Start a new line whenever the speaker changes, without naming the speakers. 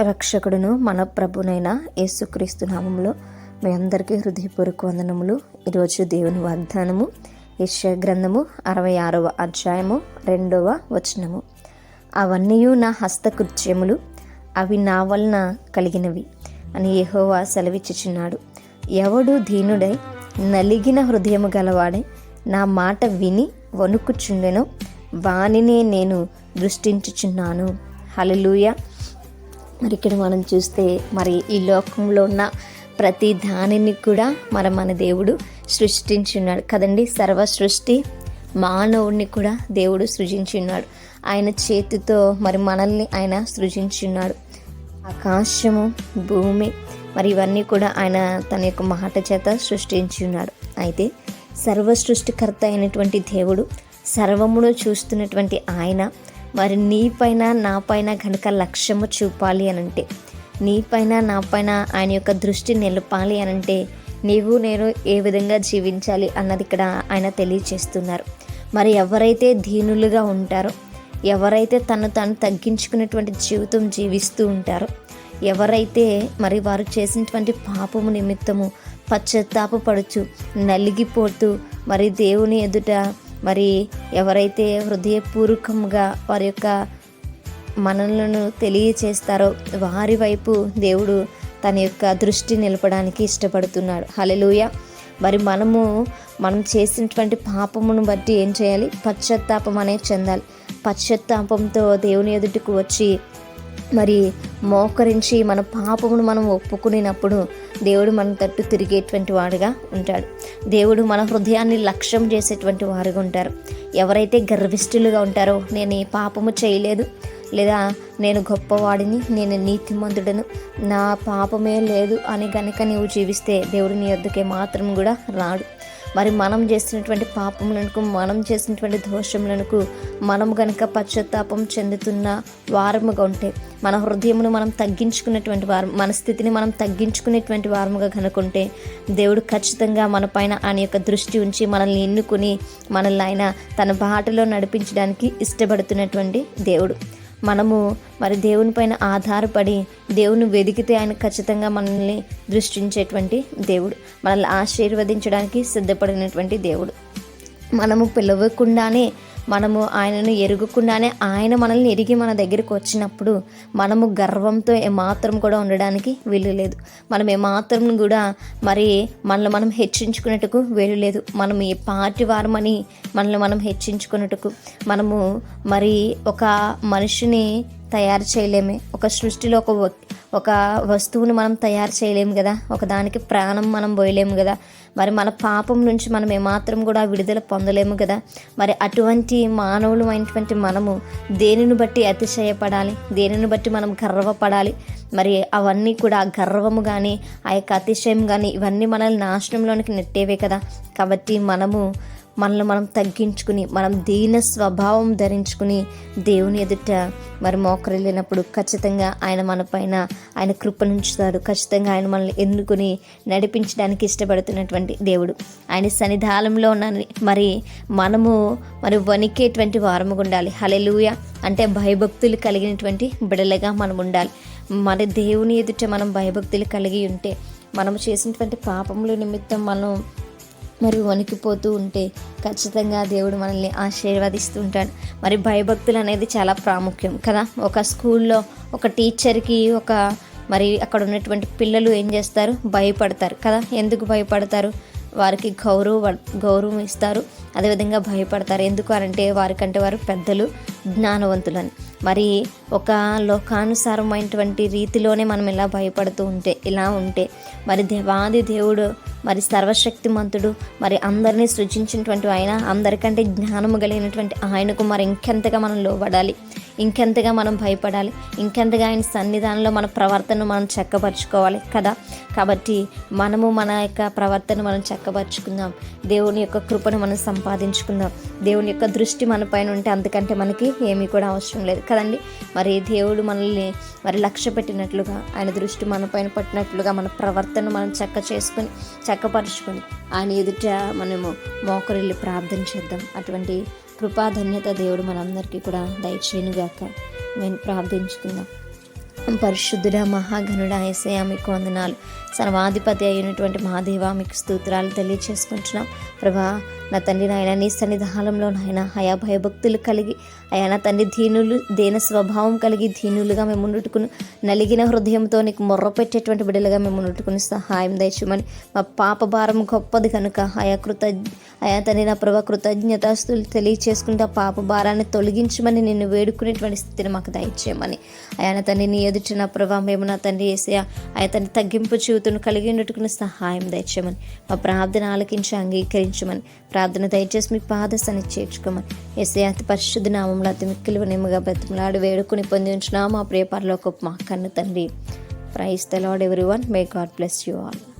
రక్షకుడును మన ప్రభునైన యేసుక్రీస్తు నామంలో మీ అందరికీ హృదయపూర్వక వందనములు. ఈరోజు దేవుని వాగ్దానము యశ గ్రంథము అరవై ఆరవ అధ్యాయము రెండవ వచనము. అవన్నీ నా హస్తకృత్యములు అవి నా వలన కలిగినవి అని యహోవా సెలవిచ్చుచున్నాడు. ఎవడు దీనుడై నలిగిన హృదయము గలవాడై నా మాట విని వణుకుచుండెను వానినే నేను దృష్టించుచున్నాను. హలలుయ మరి ఇక్కడ మనం చూస్తే మరి ఈ లోకంలో ఉన్న ప్రతి దానిని కూడా మరి మన దేవుడు సృష్టించున్నాడు. కదండి? సర్వ సృష్టి మానవుడిని కూడా దేవుడు సృజించున్నాడు. ఆయన చేతితో మరి మనల్ని ఆయన సృజించున్నాడు. ఆకాశము భూమి మరి ఇవన్నీ కూడా ఆయన తన యొక్క మాట చేత సృష్టించున్నాడు. అయితే సర్వ సృష్టికర్త అయినటువంటి దేవుడు సర్వమును చూస్తున్నటువంటి ఆయన మరి నీపైన నాపైన కనుక లక్ష్యము చూపాలి అనంటే నీపైన నాపైన ఆయన యొక్క దృష్టి నిలపాలి అనంటే నీవు నేను ఏ విధంగా జీవించాలి అన్నది ఇక్కడ ఆయన తెలియచేస్తున్నారు. మరి ఎవరైతే దీనులుగా ఉంటారో ఎవరైతే తను తాను తగ్గించుకునేటువంటి జీవితం జీవిస్తూ ఉంటారో ఎవరైతే మరి వారు చేసినటువంటి పాపము నిమిత్తము పశ్చాత్తాపపడుచు నలిగిపోతూ మరి దేవుని ఎదుట మరి ఎవరైతే హృదయపూర్వకంగా వారి యొక్క మనలను తెలియచేస్తారో వారి వైపు దేవుడు తన యొక్క దృష్టి నిలపడానికి ఇష్టపడుతున్నాడు. హలలుయ మరి మనము మనం చేసినటువంటి పాపమును బట్టి ఏం చేయాలి? పశ్చాత్తాపం అనేది చెందాలి. పశ్చాత్తాపంతో దేవుని ఎదుటికి వచ్చి మరి మోకరించి మన పాపమును మనం ఒప్పుకునేటప్పుడు దేవుడు మన తట్టు తిరిగేటువంటి వాడుగా ఉంటాడు. దేవుడు మన హృదయాన్ని లక్ష్యం చేసేటువంటి వారుగా ఉంటారు. ఎవరైతే గర్విష్ఠులుగా ఉంటారో నేను ఈ పాపము చేయలేదు లేదా నేను గొప్పవాడిని నేను నీతిమంతుడను నా పాపమే లేదు అని కనుక నీవు జీవిస్తే దేవుడు నీ వద్దకే మాత్రం కూడా రాడు. మరి మనం చేసినటువంటి పాపములకు మనం చేసినటువంటి దోషములకు మనం గనక పశ్చాత్తాపం చెందుతున్న వారముగా ఉంటే మన హృదయమును మనం తగ్గించుకున్నటువంటి వారం మన స్థితిని మనం తగ్గించుకునేటువంటి వారముగా కనుకుంటే దేవుడు ఖచ్చితంగా మన పైన ఆయన యొక్క దృష్టి ఉంచి మనల్ని ఎన్నుకుని మనల్ని ఆయన తన బాటలో నడిపించడానికి ఇష్టపడుతున్నటువంటి దేవుడు. మనము మరి దేవుని పైన ఆధారపడి దేవుని వెదికితే ఆయన ఖచ్చితంగా మనల్ని దృష్టించేటువంటి దేవుడు మనల్ని ఆశీర్వదించడానికి సిద్ధపడినటువంటి దేవుడు. మనము పిలవకుండానే మనము ఆయనను ఎరుగుకుండానే ఆయన మనల్ని ఎరిగి మన దగ్గరికి వచ్చినప్పుడు మనము గర్వంతో ఏమాత్రం కూడా ఉండడానికి వీలు లేదు. మనం ఏమాత్రం కూడా మరి మనల్ని మనం హెచ్చించుకున్నట్టుకు వీలు లేదు. మనం ఏ పార్టీ వారమని మనల్ని మనం హెచ్చించుకున్నట్టుకు మనము మరి ఒక మనిషిని తయారు చేయలేమే. ఒక సృష్టిలో ఒక ఒక వస్తువును మనం తయారు చేయలేము కదా. ఒక దానికి ప్రాణం మనం పోయలేము కదా. మరి మన పాపం నుంచి మనం ఏమాత్రం కూడా విడుదల పొందలేము కదా. మరి అటువంటి మానవులు అయినటువంటి మనము దేనిని బట్టి అతిశయపడాలి? దేనిని బట్టి మనం గర్వపడాలి? మరి అవన్నీ కూడా గర్వము కానీ ఆ యొక్క అతిశయం కానీ ఇవన్నీ మనల్ని నాశనంలోనికి నెట్టేవే కదా. కాబట్టి మనము మనల్ని మనం తగ్గించుకుని మనం దీన స్వభావం ధరించుకుని దేవుని ఎదుట మరి మోకరిల్లినప్పుడు ఖచ్చితంగా ఆయన మన పైన ఆయన కృపనుంచుతాడు ఖచ్చితంగా ఆయన మనల్ని ఎన్నుకుని నడిపించడానికి ఇష్టపడుతున్నటువంటి దేవుడు. ఆయన సన్నిధానంలో ఉన్న మరి మనము మరి వణికేటువంటి వారముగా ఉండాలి. హలెలుయ అంటే భయభక్తులు కలిగినటువంటి బిడలగా మనం ఉండాలి. మరి దేవుని ఎదుట మనం భయభక్తులు కలిగి ఉంటే మనం చేసినటువంటి పాపముల నిమిత్తం మనం మరి వణికిపోతూ ఉంటే ఖచ్చితంగా దేవుడు మనల్ని ఆశీర్వదిస్తూ ఉంటాడు మరి భయభక్తులు అనేది చాలా ప్రాముఖ్యం కదా? ఒక స్కూల్లో ఒక టీచర్కి ఒక మరి అక్కడ ఉన్నటువంటి పిల్లలు ఏం చేస్తారు? భయపడతారు కదా? ఎందుకు భయపడతారు? వారికి గౌరవ గౌరవం ఇస్తారు. అదేవిధంగా భయపడతారు. ఎందుకు అంటే వారికంటే వారు పెద్దలు జ్ఞానవంతులని. మరి ఒక లోకానుసారమైనటువంటి రీతిలోనే మనం ఇలా భయపడుతూ ఉంటే ఇలా ఉంటే మరి దేవాది దేవుడు మరి సర్వశక్తిమంతుడు మరి అందరినీ సృజించినటువంటి ఆయన అందరికంటే జ్ఞానము కలిగినటువంటి ఆయనకు మరి ఇంకెంతగా మనం లోబడాలి? ఇంకెంతగా మనం భయపడాలి ఇంకెంతగా ఆయన సన్నిధానంలో మన ప్రవర్తన మనం చక్కపరుచుకోవాలి కదా? కాబట్టి మనము మన యొక్క ప్రవర్తన మనం చక్కపరుచుకుందాం. దేవుని యొక్క కృపను మనం సంపాదించుకుందాం. దేవుని యొక్క దృష్టి మన పైన ఉంటే అందుకంటే మనకి ఏమీ కూడా అవసరం లేదు కదండి? మరి దేవుడు మనల్ని మరి లక్ష్య పెట్టినట్లుగా ఆయన దృష్టి మన పైన పట్టినట్లుగా మన ప్రవర్తన మనం చక్క చేసుకుని చక్కపరుచుకొని ఆయన ఎదుట మనము మోకరిల్లి ప్రార్థన చేద్దాం. అటువంటి కృపాధన్యత దేవుడు మనందరికీ కూడా దయచేయనుగాక. నేను ప్రార్థించుకుందాం. పరిశుద్ధుడ మహాగణుడ ఏసయా మీకు వందనాలు. సర్వాధిపతి అయినటువంటి మహాదేవ మీకు స్తోత్రాలు తెలియచేసుకుంటున్నాం. ప్రభా నా తండ్రి నాయన నీ సన్నిధానంలో నాయన అయా భయభక్తులు కలిగి అయా నా తండ్రి దీనులు దేన స్వభావం కలిగి దీనులుగా మేము ముందుకుని నలిగిన హృదయంతో నీకు మొర్ర పెట్టేటువంటి బిడ్డలుగా మేము ముందుకుని సహాయం దయచేయమని మా పాప భారం గొప్పది కనుక ఆయా కృత అయా తండ్రి నా ప్రభా కృతజ్ఞతాస్తులు తెలియచేసుకుంటే ఆ పాప భారాన్ని తొలగించమని నిన్ను వేడుకునేటువంటి స్థితిని మాకు దయచేయమని. అయా నా తండ్రి నీ ఎదుటి నా ప్రభా మేము నా తండ్రి వేసే అయా తగ్గింపు జీవితం కలిగి ఉన్నట్టుకుని సహాయం దయచేయమని మా ప్రార్థన ఆలకించి అంగీకరించమని ప్రార్థన దయచేసి మీ పాదశాన్ని చేర్చుకోమని ఎస్ఏ అతి పరిశుద్ధ నామంలో అతి మిక్కిలు నిమ్మగా బ్రతిమలాడి వేడుకుని పొంది ఉంచిన మా ప్రియపరలో మా కన్ను తండ్రి praise the Lord every one may God bless you all